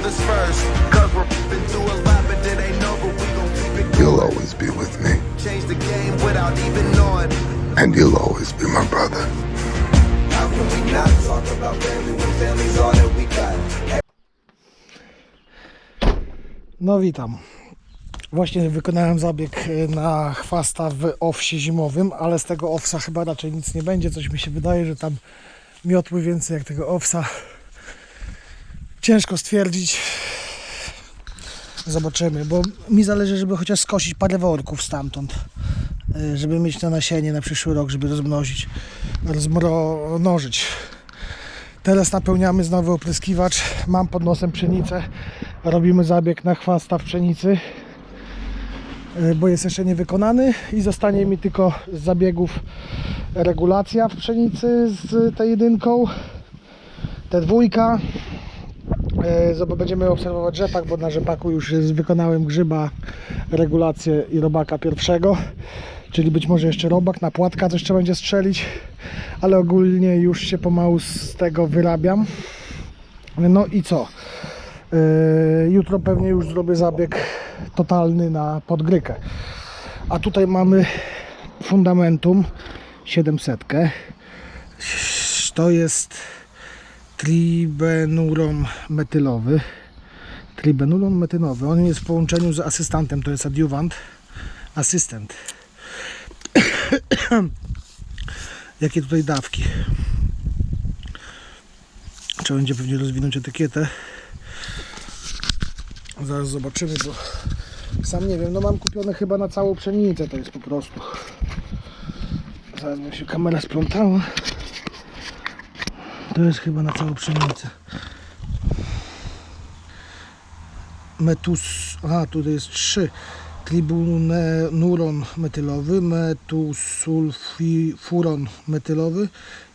others first. Cause we're been through a lot, but it ain't over. We gon' keep it You'll always be with me, Change the game without even knowing. and you'll always be my brother. How can we not talk about family when family's all that we got? No witam. Właśnie wykonałem zabieg y, na chwasta w owsie zimowym, ale z tego owsa chyba raczej nic nie będzie. Coś mi się wydaje, że tam miotły więcej jak tego owsa. Ciężko stwierdzić. Zobaczymy, bo mi zależy, żeby chociaż skosić parę worków stamtąd, y, żeby mieć na nasienie na przyszły rok, żeby rozmnożyć. Teraz napełniamy znowu opryskiwacz. Mam pod nosem pszenicę. Robimy zabieg na chwasta w pszenicy, y, bo jest jeszcze niewykonany i zostanie mi tylko z zabiegów regulacja w pszenicy z tą jedynką, te dwójka. Zob- Będziemy obserwować rzepak, bo na rzepaku już wykonałem grzyba, regulację i robaka pierwszego. Czyli być może jeszcze robak, na płatka też trzeba będzie strzelić, ale ogólnie już się pomału z tego wyrabiam. No i co? Yy, jutro pewnie już zrobię zabieg totalny na podgrykę. A tutaj mamy fundamentum 700. To jest tribenuron metylowy. Tribenuron metylowy. On jest w połączeniu z asystantem, to jest adiuwant. Asystent. Jakie tutaj dawki? Trzeba będzie pewnie rozwinąć etykietę. Zaraz zobaczymy, bo sam nie wiem. No mam kupione chyba na całą pszenicę, to jest po prostu. Zaraz mi się kamera splątała. To jest chyba na całą pszenicę. Metus. A, tutaj jest trzy. Tribunuron metylowy, metusulfuron metylowy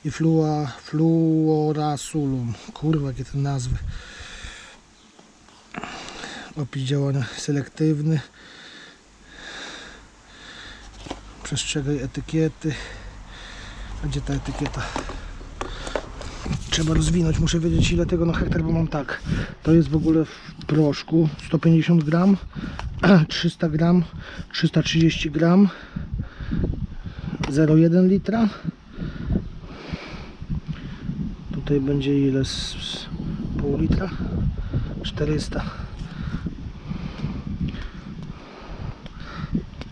i flua, fluorasulum. Kurwa, jakie te nazwy. Opis działania selektywny. Przestrzegaj etykiety. Gdzie ta etykieta? Trzeba rozwinąć, muszę wiedzieć ile tego na hektar, bo mam tak. To jest w ogóle w proszku 150 gram, 300 gram, 330 gram, 0,1 litra. Tutaj będzie ile? Z, pół litra? 400.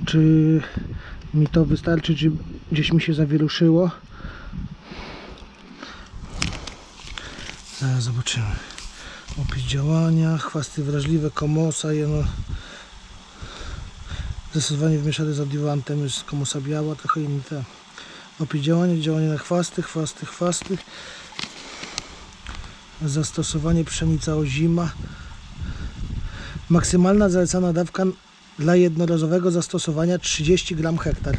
Czy mi to wystarczy, czy gdzieś mi się zawieruszyło? Zaraz zobaczymy. Opis działania, chwasty wrażliwe, komosa, jeno... Zastosowanie wymieszane z adiuwantem jest komosa biała, trochę inny ten. Opis działania, działanie na chwasty, chwasty, chwasty. Zastosowanie pszenica ozima. Maksymalna zalecana dawka dla jednorazowego zastosowania 30 gram hektar.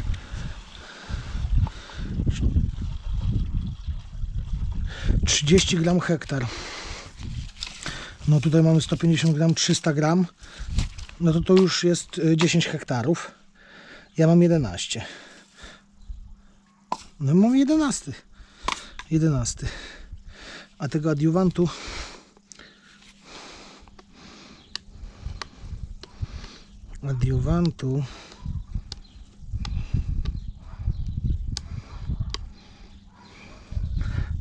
30 gram hektar. No tutaj mamy 150 gram, 300 gram. No to to już jest y, 10 hektarów. Ja mam 11. No mam 11. 11. A tego adiuwantu adiuwantu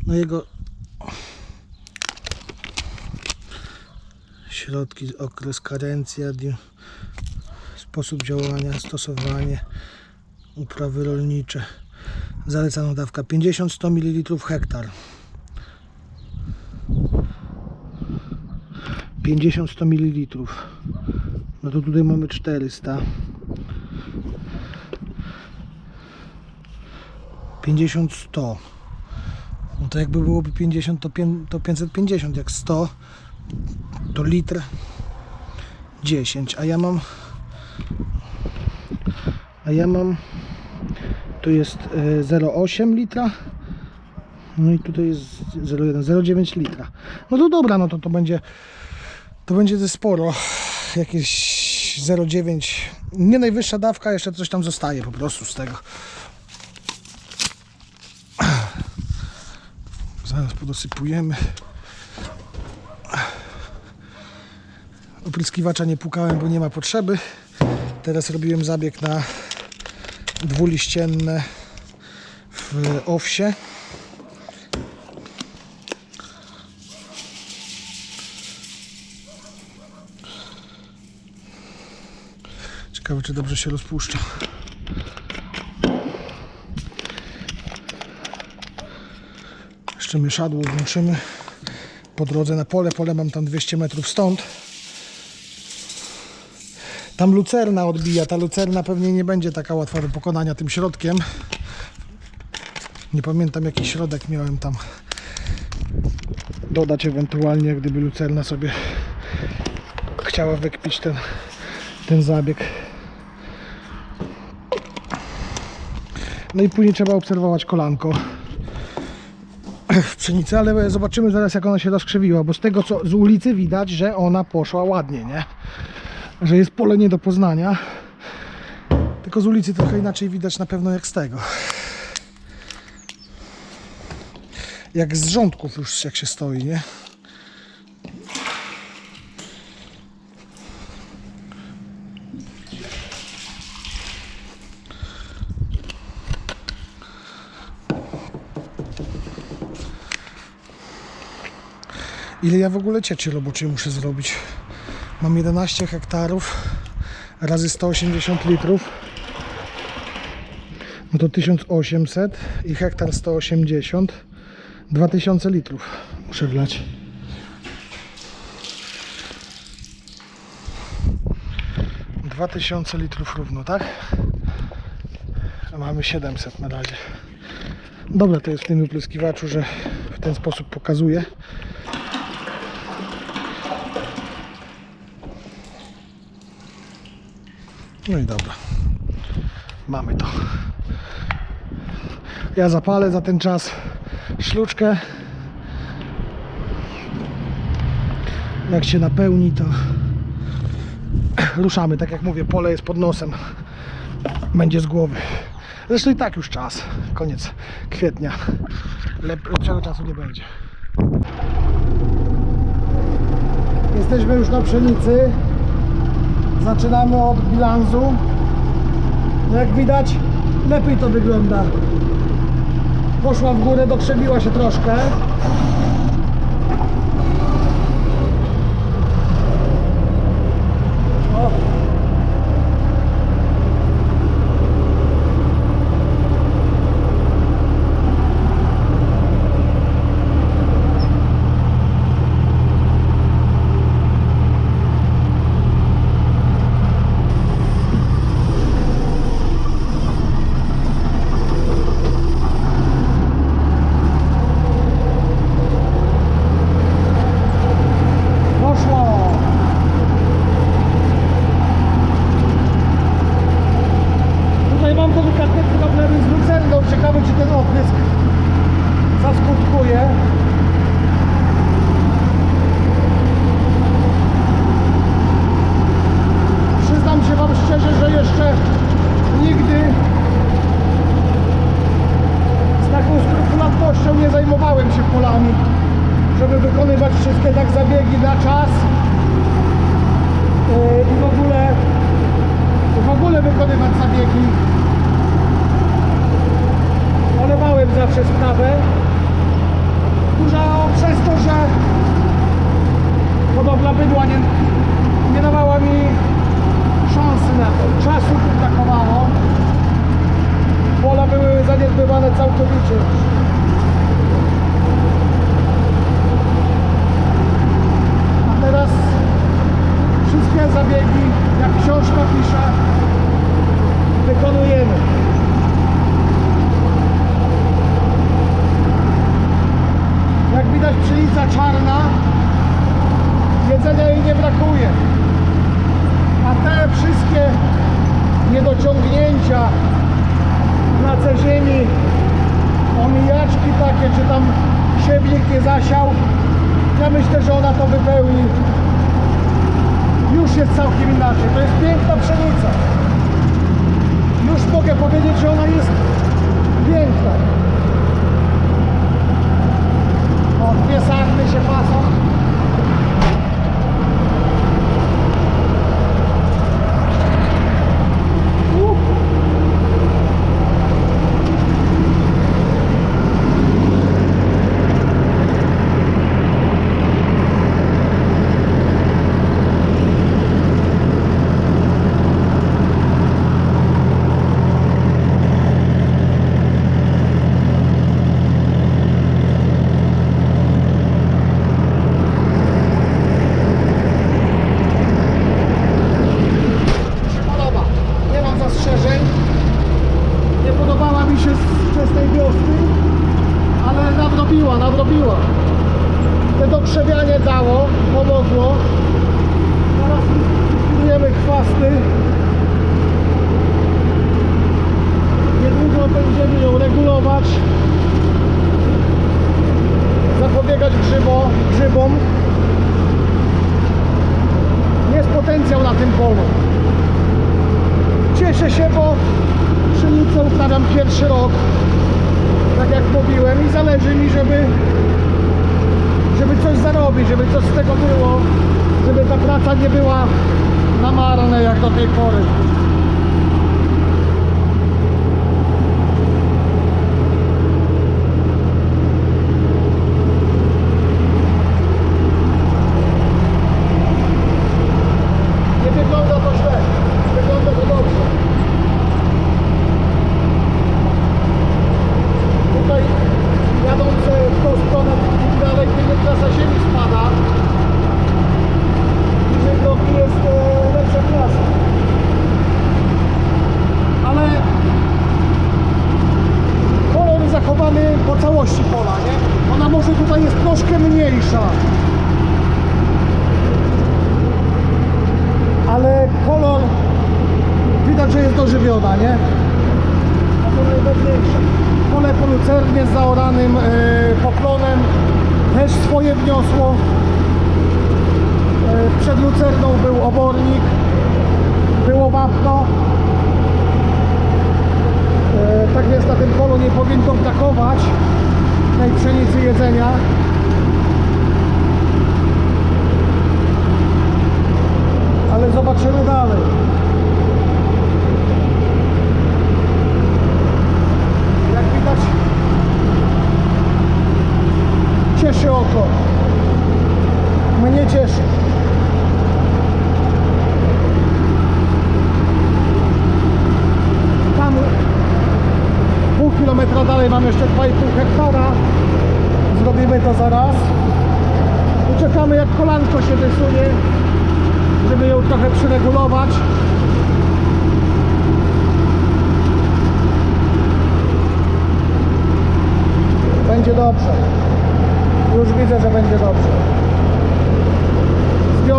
no jego środki, okres karencji, adiu- sposób działania, stosowanie, uprawy rolnicze. Zalecana dawka 50-100 ml hektar. 50-100 ml. No to tutaj mamy 400. 50-100. No to jakby byłoby 50, to, to 550. Jak 100, to litr 10. A ja mam. A ja mam. Tu jest e, 0,8 litra. No i tutaj jest 0,1, 0,9 litra. No to dobra, no to to będzie. To będzie ze sporo. Jakieś 0,9. Nie najwyższa dawka, jeszcze coś tam zostaje po prostu z tego. Zaraz podosypujemy. Opryskiwacza nie pukałem, bo nie ma potrzeby. Teraz robiłem zabieg na dwuliścienne w owsie. Ciekawe, czy dobrze się rozpuszcza. Jeszcze mieszadło włączymy po drodze na pole. Pole mam tam 200 metrów stąd. Tam lucerna odbija. Ta lucerna pewnie nie będzie taka łatwa do pokonania tym środkiem. Nie pamiętam jaki środek miałem tam dodać ewentualnie, gdyby lucerna sobie chciała wykpić ten, ten zabieg. No i później trzeba obserwować kolanko w pszenicy, ale zobaczymy zaraz jak ona się rozkrzewiła, bo z tego co z ulicy widać, że ona poszła ładnie, nie? Że jest pole nie do poznania. Tylko z ulicy trochę inaczej widać na pewno jak z tego. Jak z rządków już jak się stoi, nie? Ile ja w ogóle cieczy roboczej muszę zrobić? Mam 11 hektarów razy 180 litrów. No to 1800 i hektar 180. 2000 litrów muszę wlać. Dwa tysiące litrów równo, tak? A mamy 700 na razie. Dobra, to jest w tym opryskiwaczu, że w ten sposób pokazuje. No i dobra. Mamy to. Ja zapalę za ten czas szluczkę. Jak się napełni, to ruszamy. Tak jak mówię, pole jest pod nosem. Będzie z głowy. Zresztą i tak już czas. Koniec kwietnia. Lep- Lepszego czasu nie będzie. Jesteśmy już na pszenicy. Zaczynamy od bilansu. Jak widać, lepiej to wygląda. Poszła w górę, dokrzewiła się troszkę. O. Poszło! Tutaj mam delikatne problemy z lucerną. Ciekawe, czy ten oprysk zaskutkuje. Przyznam się Wam szczerze, że jeszcze nigdy z taką skrupulatnością nie zajmowałem się polami, żeby wykonywać wszystkie tak zabiegi na czas Yy, i w ogóle w ogóle wykonywać zabiegi. Olewałem zawsze sprawę. Duża przez to, że hodowla bydła nie, nie dawała mi szansy na to. Czasu brakowało. Pola były zaniedbywane całkowicie już. A teraz wszystkie zabiegi, jak książka pisze, wykonujemy. Jak pszenica czarna, jedzenia jej nie brakuje. A te wszystkie niedociągnięcia na ziemi, omijaczki takie, czy tam siewnik nie zasiał, ja myślę, że ona to wypełni już jest całkiem inaczej. To jest piękna pszenica. Już mogę powiedzieć, że ona jest piękna. O, dwie sarny się pasą. okrzewianie dało, pomogło. Teraz kupujemy chwasty. Niedługo będziemy ją regulować. Zapobiegać grzybo, grzybom. Jest potencjał na tym polu. Cieszę się, bo pszenicę uprawiam pierwszy rok. Tak jak mówiłem i zależy mi, żeby żeby coś zarobić, żeby coś z tego było, żeby ta praca nie była na marne jak do tej pory.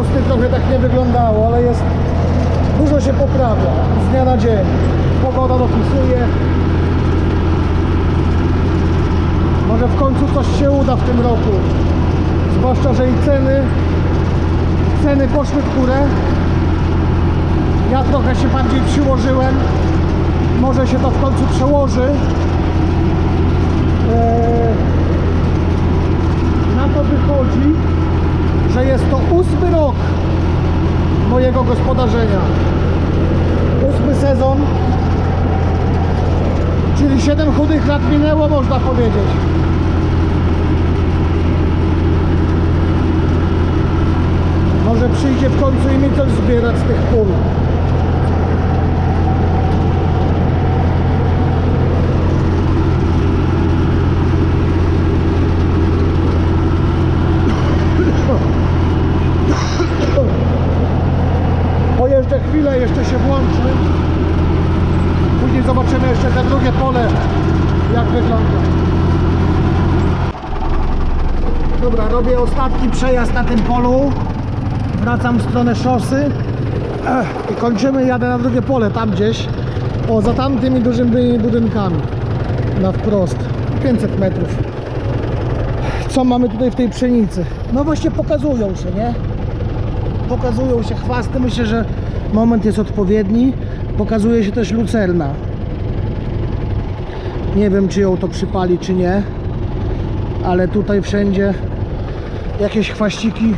Wiosny trochę tak nie wyglądało, ale jest dużo się poprawia z dnia na dzień. Pogoda dopisuje. Może w końcu coś się uda w tym roku. Zwłaszcza, że i ceny ceny poszły w górę. Ja trochę się bardziej przyłożyłem. Może się to w końcu przełoży. Eee, na to wychodzi, że jest to ósmy rok mojego gospodarzenia. Ósmy sezon, czyli 7 chudych lat minęło, można powiedzieć. Może przyjdzie w końcu i mi coś zbierać z tych pól. Pojeżdżę chwilę, jeszcze się włączy. Później zobaczymy jeszcze te drugie pole, jak wygląda. Dobra, robię ostatni przejazd na tym polu. Wracam w stronę szosy. I kończymy, jadę na drugie pole, tam gdzieś. O, za tamtymi dużymi budynkami. Na wprost. 500 metrów. Co mamy tutaj w tej pszenicy? No właśnie pokazują się, nie? pokazują się chwasty. Myślę, że moment jest odpowiedni. Pokazuje się też lucerna. Nie wiem, czy ją to przypali, czy nie. Ale tutaj wszędzie jakieś chwaściki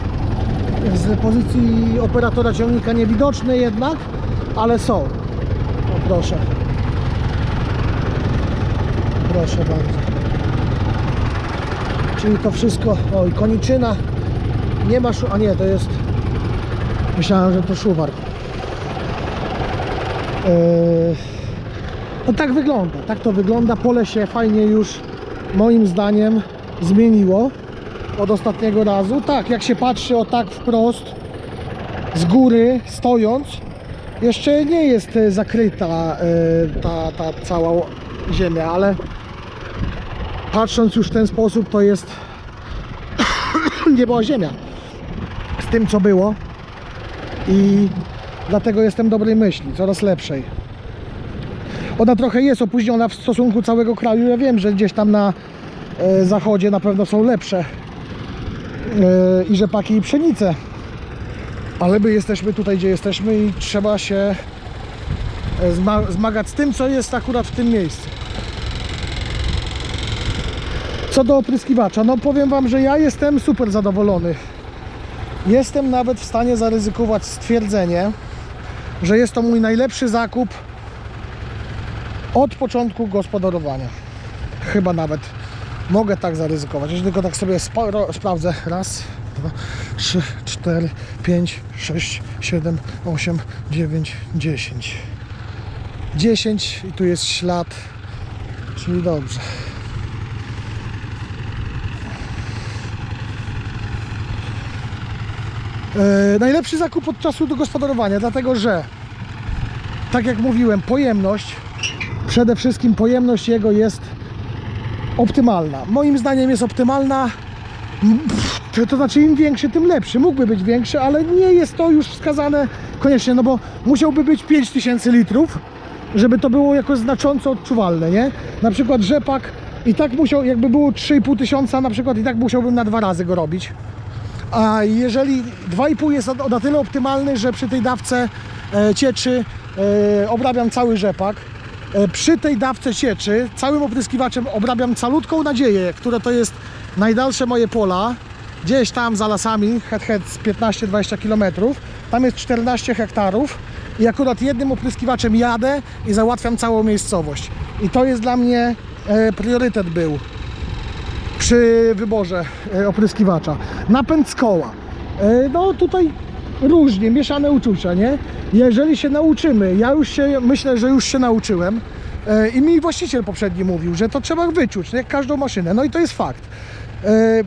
z pozycji operatora ciągnika niewidoczne jednak, ale są. O, proszę. Proszę bardzo. Czyli to wszystko. Oj, koniczyna. Nie ma szu... A nie, to jest Myślałem, że to szuwar. Eee, no tak wygląda, tak to wygląda. Pole się fajnie już moim zdaniem zmieniło od ostatniego razu. Tak, jak się patrzy o tak wprost z góry stojąc, jeszcze nie jest e, zakryta e, ta, ta cała ziemia, ale patrząc już w ten sposób to jest wszędzie była ziemia z tym, co było. I dlatego jestem dobrej myśli, coraz lepszej. Ona trochę jest opóźniona w stosunku całego kraju. Ja wiem, że gdzieś tam na e, zachodzie na pewno są lepsze i rzepaki i pszenice. Ale my jesteśmy tutaj, gdzie jesteśmy i trzeba się e, zma- zmagać z tym, co jest akurat w tym miejscu. Co do opryskiwacza, no powiem Wam, że ja jestem super zadowolony. Jestem nawet w stanie zaryzykować stwierdzenie, że jest to mój najlepszy zakup od początku gospodarowania. Chyba nawet mogę tak zaryzykować. Jeśli tylko tak sobie spa- ro- sprawdzę. Raz, dwa, trzy, cztery, pięć, sześć, siedem, osiem, dziewięć, dziesięć. Dziesięć i tu jest ślad, czyli dobrze. E, najlepszy zakup od czasu do gospodarowania, dlatego że, tak jak mówiłem, pojemność, przede wszystkim pojemność jego jest optymalna. Moim zdaniem jest optymalna, pff, to- znaczy im większy, tym lepszy. Mógłby być większy, ale nie jest to już wskazane koniecznie, no bo musiałby być 5000 litrów, żeby to było jakoś znacząco odczuwalne, nie? Na przykład rzepak i tak musiał, jakby było 3,5 tysiąca na przykład i tak musiałbym na dwa razy go robić. A jeżeli 2,5 jest na tyle optymalny, że przy tej dawce e, cieczy e, obrabiam cały rzepak. E, przy tej dawce cieczy całym opryskiwaczem obrabiam calutką nadzieję, które to jest najdalsze moje pola. Gdzieś tam za lasami, het, het z 15-20 km. Tam jest 14 hektarów i akurat jednym opryskiwaczem jadę i załatwiam całą miejscowość. I to jest dla mnie e, priorytet był przy wyborze e, opryskiwacza. Napęd z koła. No tutaj różnie, mieszane uczucia, nie? Jeżeli się nauczymy, ja już się, myślę, że już się nauczyłem e, i mi właściciel poprzedni mówił, że to trzeba wyczuć, jak każdą maszynę, no i to jest fakt. E,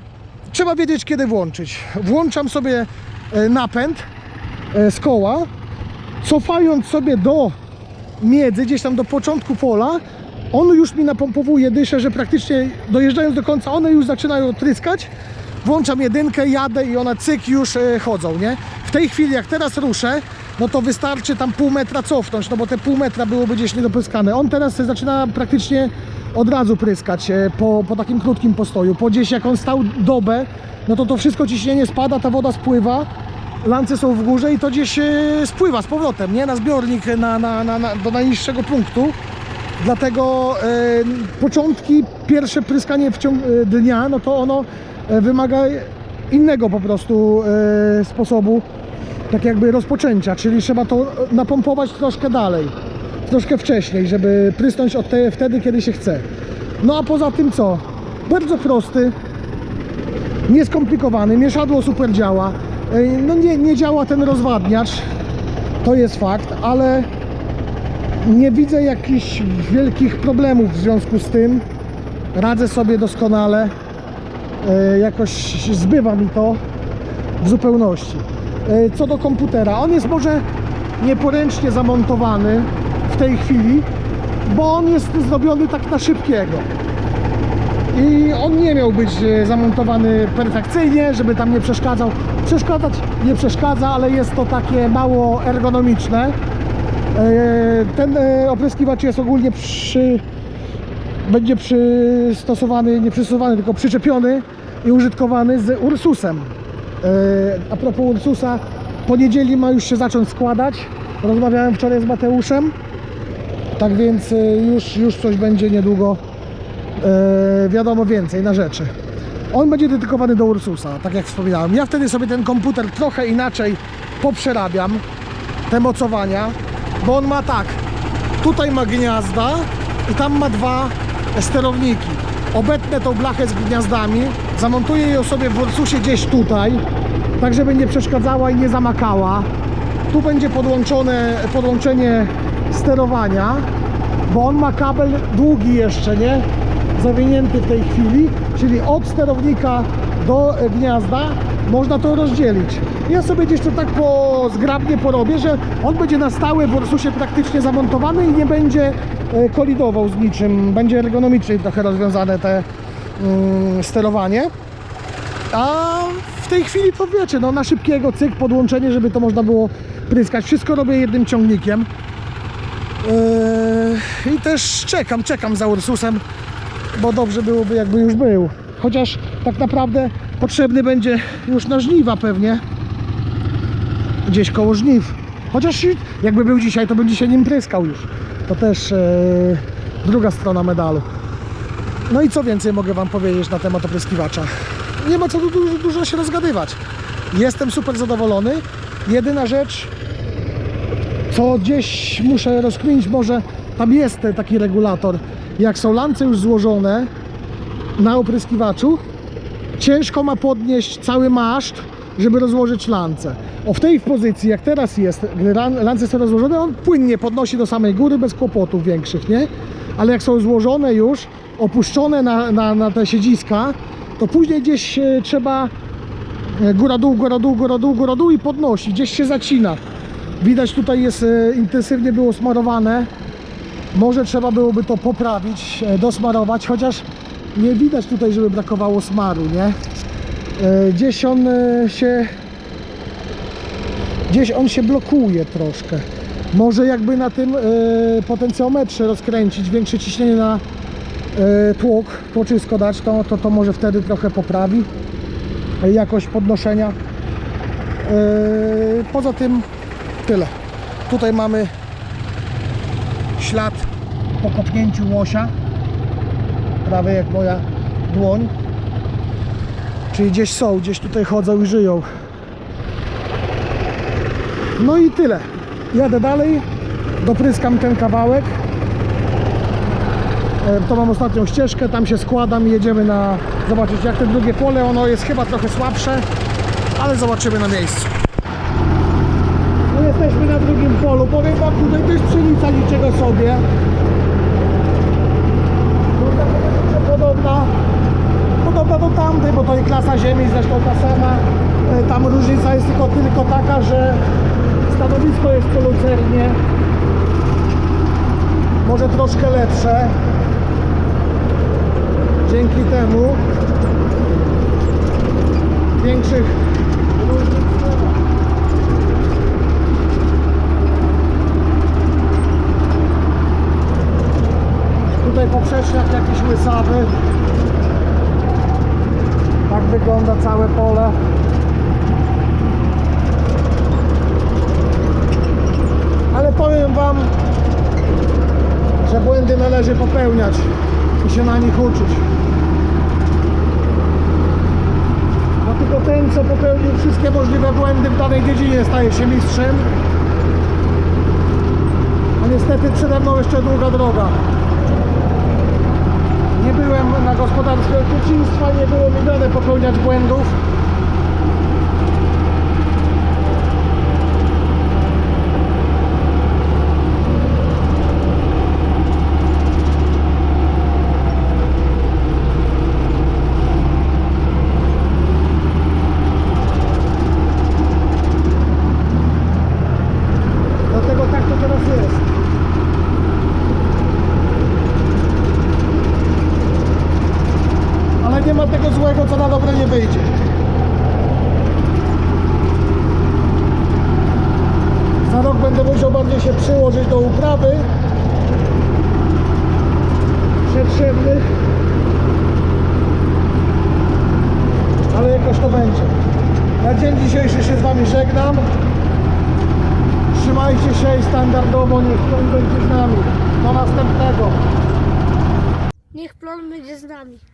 Trzeba wiedzieć, kiedy włączyć. Włączam sobie e, napęd z koła, cofając sobie do miedzy, gdzieś tam do początku pola, on już mi napompowuje dyszę, że praktycznie dojeżdżając do końca, one już zaczynają tryskać. Włączam jedynkę, jadę i one cyk już e, chodzą, nie? W tej chwili, jak teraz ruszę, no to wystarczy tam pół metra cofnąć, no bo te pół metra byłoby gdzieś niedopryskane. On teraz zaczyna praktycznie od razu pryskać e, po, po takim krótkim postoju. Po gdzieś jak on stał dobę, no to to wszystko ciśnienie spada, ta woda spływa, lance są w górze i to gdzieś e, spływa z powrotem, nie? Na zbiornik, na, na, na, na, do najniższego punktu. Dlatego początki, pierwsze pryskanie w ciągu dnia, no to ono wymaga innego po prostu e, sposobu, tak jakby rozpoczęcia, czyli trzeba to napompować troszkę dalej, troszkę wcześniej, żeby prysnąć od te, wtedy, kiedy się chce. No a poza tym co? Bardzo prosty, nieskomplikowany, mieszadło super działa. E, No nie, nie działa ten rozwadniacz, to jest fakt, ale nie widzę jakichś wielkich problemów w związku z tym. Radzę sobie doskonale. E, Jakoś zbywa mi to w zupełności. E, Co do komputera, on jest może nieporęcznie zamontowany w tej chwili, bo on jest zrobiony tak na szybkiego. I on nie miał być e, zamontowany perfekcyjnie, żeby tam nie przeszkadzał. Przeszkadzać nie przeszkadza, ale jest to takie mało ergonomiczne. Ten opryskiwacz jest ogólnie przy, będzie przystosowany, nie przystosowany, tylko przyczepiony i użytkowany z Ursusem. E, A propos Ursusa, po niedzieli ma już się zacząć składać. Rozmawiałem wczoraj z Mateuszem, tak więc e, już, już coś będzie niedługo e, wiadomo więcej na rzeczy. On będzie dedykowany do Ursusa, tak jak wspominałem. Ja wtedy sobie ten komputer trochę inaczej poprzerabiam, te mocowania, bo on ma tak, tutaj ma gniazda i tam ma dwa sterowniki. Obetnę tą blachę z gniazdami, zamontuję ją sobie w Ursusie gdzieś tutaj, tak żeby nie przeszkadzała i nie zamakała. Tu będzie podłączone, podłączenie sterowania, bo on ma kabel długi jeszcze, nie? Zawinięty w tej chwili, czyli od sterownika do e, gniazda można to rozdzielić. Ja sobie gdzieś to tak po, zgrabnie porobię, że on będzie na stałe w Ursusie praktycznie zamontowany i nie będzie e, kolidował z niczym. Będzie ergonomicznie trochę rozwiązane te mm, sterowanie. A w tej chwili to wiecie, no na szybkiego cyk, podłączenie, żeby to można było pryskać. Wszystko robię jednym ciągnikiem. Yy, I też czekam, czekam za Ursusem, bo dobrze byłoby jakby już był. Chociaż tak naprawdę potrzebny będzie już na żniwa pewnie. Gdzieś koło żniw. Chociaż jakby był dzisiaj, to bym dzisiaj nim pryskał już. To też yy, druga strona medalu. No i co więcej mogę Wam powiedzieć na temat opryskiwacza? Nie ma co tu dużo, dużo się rozgadywać. Jestem super zadowolony. Jedyna rzecz, co gdzieś muszę rozkminić, może tam jest taki regulator. Jak są lance już złożone na opryskiwaczu, ciężko ma podnieść cały maszt, żeby rozłożyć lance. O w tej pozycji, jak teraz jest, gdy lance są rozłożone, on płynnie podnosi do samej góry bez kłopotów większych, nie? Ale jak są złożone już, opuszczone na, na, na te siedziska, to później gdzieś e, trzeba e, góra dół, góra dół, góra dół, góra dół i podnosi, gdzieś się zacina. Widać tutaj jest e, intensywnie było smarowane. Może trzeba byłoby to poprawić, dosmarować, chociaż nie widać tutaj, żeby brakowało smaru, nie? E, Gdzieś on e, się gdzieś on się blokuje troszkę. Może jakby na tym e, potencjometrze rozkręcić większe ciśnienie na tłok, tłoczysko dać, to, to, to może wtedy trochę poprawi jakość podnoszenia. Poza tym tyle. Tutaj mamy ślad po kopnięciu łosia, prawie jak moja dłoń. Czyli gdzieś są, gdzieś tutaj chodzą i żyją. No i tyle. Jadę dalej, dopryskam ten kawałek. E, To mam ostatnią ścieżkę, tam się składam i jedziemy na zobaczyć jak te drugie pole. Ono jest chyba trochę słabsze, ale zobaczymy na miejscu. No jesteśmy na drugim polu. Powiem wam, tutaj też pszenica niczego sobie. Tutaj jest podobna, podobna do tamtej, bo to i klasa ziemi zresztą ta sama. E, Tam różnica jest tylko, tylko taka, że stanowisko jest po lucernie. Może troszkę lepsze. Dzięki temu większych różnic nie ma. Tutaj poprzeczniak jakiś łysawy. Tak wygląda całe pole. Ale powiem Wam, że błędy należy popełniać i się na nich uczyć. Bo tylko ten, co popełnił wszystkie możliwe błędy w danej dziedzinie, staje się mistrzem. A niestety przede mną jeszcze długa droga. Nie byłem na gospodarstwie od dzieciństwa, nie było mi dane popełniać błędów. Nami.